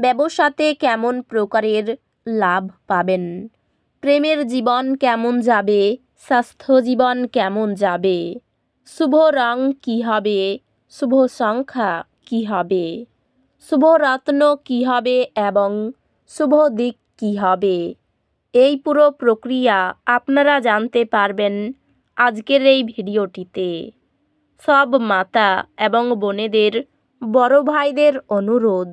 ব্যবসাতে কেমন প্রকারের লাভ পাবেন? প্রেমের জীবন কেমন যাবে? স্বাস্থ্য জীবন কেমন যাবে? শুভ রং কী হবে? শুভ সংখ্যা কী হবে? শুভ রত্ন কী হবে এবং শুভ দিক কী হবে? এই পুরো প্রক্রিয়া আপনারা জানতে পারবেন আজকের এই ভিডিওটিতে। সব মাতা এবং বোনেদের, বড় ভাইদের অনুরোধ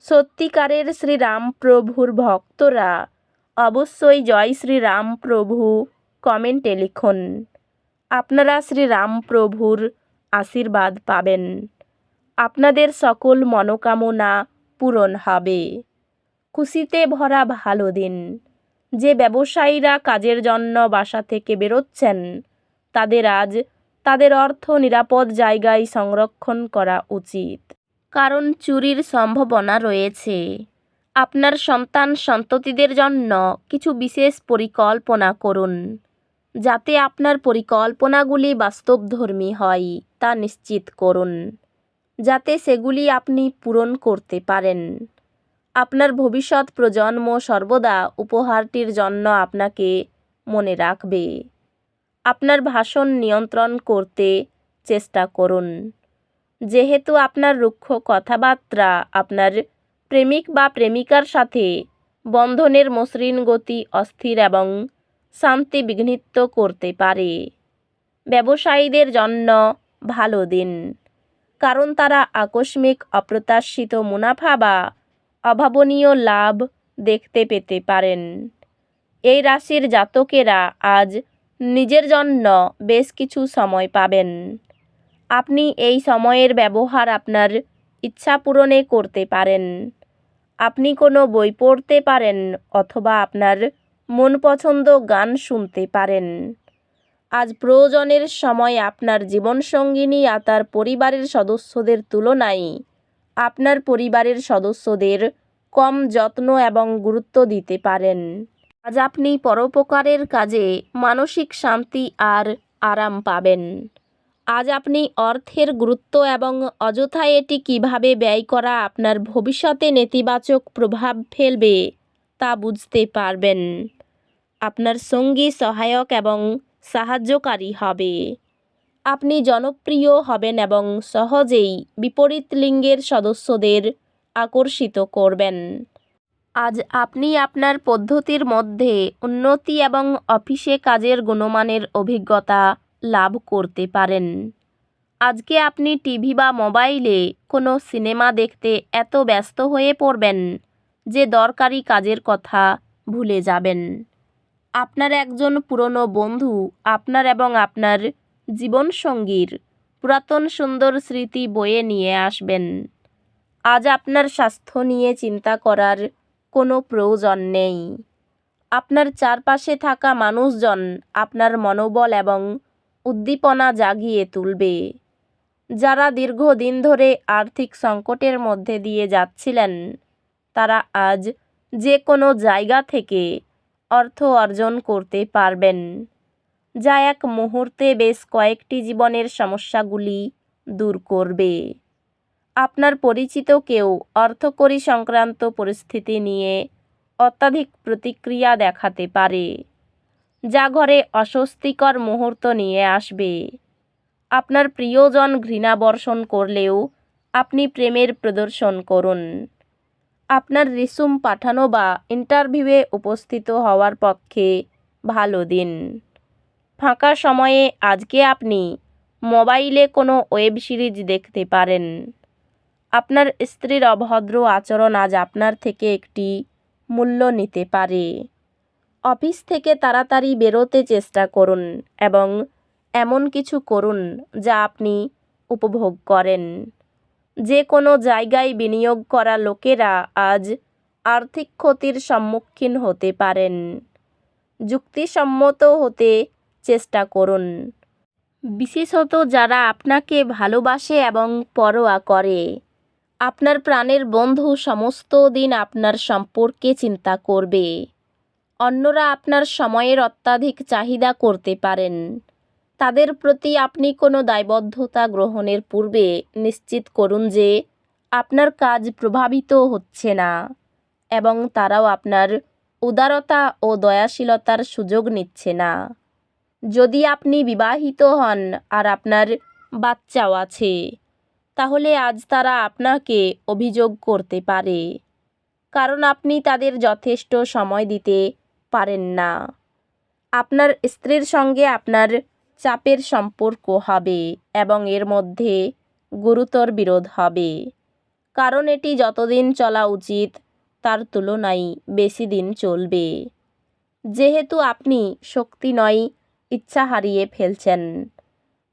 সত্যিকারের শ্রীরাম প্রভুর ভক্তরা। অবশ্যই জয় শ্রীরাম প্রভু, কমেন্টে লিখুন। আপনারা শ্রীরাম প্রভুর আশীর্বাদ পাবেন। আপনাদের সকল মনোকামনা পূরণ হবে। খুশিতে ভরা ভালো দিন। যে ব্যবসায়ীরা কাজের জন্য বাসা থেকে বেরোচ্ছেন, তাদের আজ তাদের অর্থ নিরাপদ জায়গায় সংরক্ষণ করা উচিত। কারণ চুরির সম্ভাবনা রয়েছে। আপনার সন্তান সন্ততিদের জন্য কিছু বিশেষ পরিকল্পনা করুন, যাতে আপনার পরিকল্পনাগুলি বাস্তবধর্মী হয় তা নিশ্চিত করুন, যাতে সেগুলি আপনি পূরণ করতে পারেন। আপনার ভবিষ্যৎ প্রজন্ম সর্বদা উপহারটির জন্য আপনাকে মনে রাখবে। আপনার ভাষণ নিয়ন্ত্রণ করতে চেষ্টা করুন। যেহেতু আপনার রুক্ষ কথাবার্তা, আপনার প্রেমিক বা প্রেমিকার সাথে বন্ধনের মসৃণ গতি অস্থির এবং শান্তি বিঘ্নিত করতে পারে। ব্যবসায়ীদের জন্য ভালো দিন। কারণ তারা আকস্মিক, অপ্রত্যাশিত মুনাফা বা অভাবনীয় লাভ দেখতে পেতে পারেন। এই রাশির জাতকেরা আজ নিজের জন্য বেশ কিছু সময় পাবেন। আপনি এই সময়ের ব্যবহার আপনার ইচ্ছা পূরণে করতে পারেন। আপনি কোনো বই পড়তে পারেন অথবা আপনার মন পছন্দ গান শুনতে পারেন। আজ প্রয়োজনের সময় আপনার জীবনসঙ্গিনী আর তার পরিবারের সদস্যদের তুলনায় আপনার পরিবারের সদস্যদের কম যত্ন এবং গুরুত্ব দিতে পারেন। আজ আপনি পরোপকারের কাজে মানসিক শান্তি আর আরাম পাবেন। আজ আপনি অর্থের গুরুত্ব এবং অযথায় এটি কীভাবে ব্যয় করা আপনার ভবিষ্যতে নেতিবাচক প্রভাব ফেলবে তা বুঝতে পারবেন। আপনার সঙ্গী সহায়ক এবং সাহায্যকারী হবে। আপনি জনপ্রিয় হবেন এবং সহজেই বিপরীত লিঙ্গের সদস্যদের আকর্ষিত করবেন। আজ আপনি আপনার পদ্ধতির মধ্যে উন্নতি এবং অফিসে কাজের গুণমানের অভিজ্ঞতা লাভ করতে পারেন। আজকে আপনি টিভি বা মোবাইলে কোনো সিনেমা দেখতে এত ব্যস্ত হয়ে পড়বেন যে দরকারি কাজের কথা ভুলে যাবেন। আপনার একজন পুরনো বন্ধু আপনার এবং আপনার জীবনসঙ্গীর পুরাতন সুন্দর স্মৃতি বয়ে নিয়ে আসবেন। আজ আপনার স্বাস্থ্য নিয়ে চিন্তা করার কোনো প্রয়োজন নেই। আপনার চারপাশে থাকা মানুষজন আপনার মনোবল এবং উদ্দীপনা জাগিয়ে তুলবে। যারা দীর্ঘদিন ধরে আর্থিক সংকটের মধ্যে দিয়ে যাচ্ছিলেন, তারা আজ যে কোনো জায়গা থেকে অর্থ অর্জন করতে পারবেন। যা এক মুহূর্তে বেশ কয়েকটি জীবনের সমস্যাগুলি দূর করবে। আপনার পরিচিত কেউ অর্থকরী সংক্রান্ত পরিস্থিতি নিয়ে অত্যাধিক প্রতিক্রিয়া দেখাতে পারে। যা ঘরে অস্বস্তিকর মুহূর্ত নিয়ে আসবে। আপনার প্রিয়জন ঘৃণা বর্ষণ করলেও আপনি প্রেমের প্রদর্শন করুন। আপনার রিসুম পাঠানো বা ইন্টারভিউয়ে উপস্থিত হওয়ার পক্ষে ভালো দিন। ফাঁকা সময়ে আজকে আপনি মোবাইলে কোনো ওয়েব সিরিজ দেখতে পারেন। আপনার স্ত্রীর অভদ্র আচরণ আজ আপনার থেকে একটি মূল্য নিতে পারে। অফিস থেকে তাড়াতাড়ি বেরোতে চেষ্টা করুন এবং এমন কিছু করুন যা আপনি উপভোগ করেন। যে কোনো জায়গায় বিনিয়োগ করা লোকেরা আজ আর্থিক ক্ষতির সম্মুখীন হতে পারেন। যুক্তিসম্মত হতে চেষ্টা করুন। বিশেষত যারা আপনাকে ভালোবাসে এবং পরোয়া করে, আপনার প্রাণের বন্ধু সমস্ত দিন আপনার সম্পর্কে চিন্তা করবে। অন্যরা আপনার সময়ের অত্যাধিক চাহিদা করতে পারেন। তাদের প্রতি আপনি কোনো দায়বদ্ধতা গ্রহণের পূর্বে নিশ্চিত করুন যে আপনার কাজ প্রভাবিত হচ্ছে না এবং তারাও আপনার উদারতা ও দয়াশীলতার সুযোগ নিচ্ছে না। যদি আপনি বিবাহিত হন আর আপনার বাচ্চাও আছে, তাহলে আজ তারা আপনাকে অভিযোগ করতে পারে। কারণ আপনি তাদের যথেষ্ট সময় দিতে পারেন না। আপনার স্ত্রীর সঙ্গে আপনার চাপের সম্পর্ক হবে এবং এর মধ্যে গুরুতর বিরোধ হবে। কারণ এটি যতদিন চলা উচিত, তার তুলনায় বেশি দিন চলবে। যেহেতু আপনি শক্তি নয়, ইচ্ছা হারিয়ে ফেলছেন,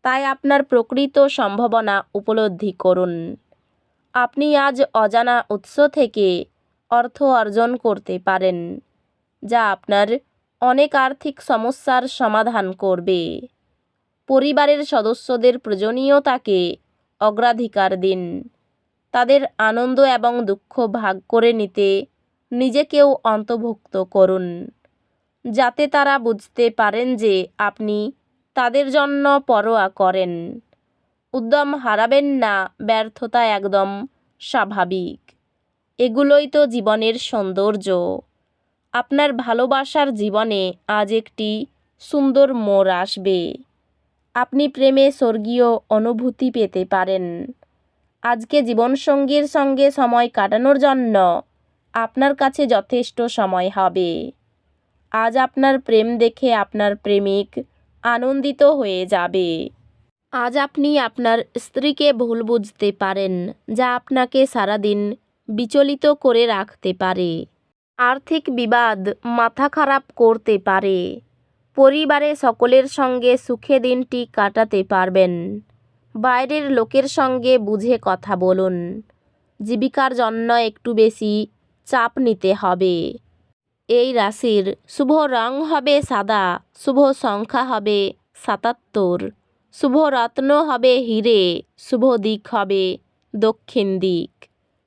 তাই আপনার প্রকৃত সম্ভাবনা উপলব্ধি করুন। আপনি আজ অজানা উৎস থেকে অর্থ অর্জন করতে পারেন। যা আপনার অনেক আর্থিক সমস্যার সমাধান করবে। পরিবারের সদস্যদের প্রয়োজনীয়তাকে অগ্রাধিকার দিন। তাদের আনন্দ এবং দুঃখ ভাগ করে নিতে নিজেকেও অন্তর্ভুক্ত করুন। যাতে তারা বুঝতে পারেন যে আপনি তাদের জন্য পরোয়া করেন। উদ্যম হারাবেন না, ব্যর্থতা একদম স্বাভাবিক। এগুলোই তো জীবনের সৌন্দর্য। আপনার ভালোবাসার জীবনে আজ একটি সুন্দর মোড় আসবে। আপনি প্রেমে স্বর্গীয় অনুভূতি পেতে পারেন। আজকে জীবনসঙ্গীর সঙ্গে সময় কাটানোর জন্য আপনার কাছে যথেষ্ট সময় হবে। আজ আপনার প্রেম দেখে আপনার প্রেমিক আনন্দিত হয়ে যাবে। আজ আপনি আপনার স্ত্রীকে ভুল বুঝতে পারেন, যা আপনাকে সারাদিন বিচলিত করে রাখতে পারে। আর্থিক বিবাদ মাথা খারাপ করতে পারে। পরিবারে সকলের সঙ্গে সুখে দিনটি কাটাতে পারবেন। বাইরের লোকের সঙ্গে বুঝে কথা বলুন। জীবিকার জন্য একটু বেশি চাপ নিতে হবে। এই রাশির শুভ রং হবে সাদা, শুভ সংখ্যা হবে সাতাত্তর, শুভ রত্ন হবে হিরে, শুভ দিক হবে দক্ষিণ দিক।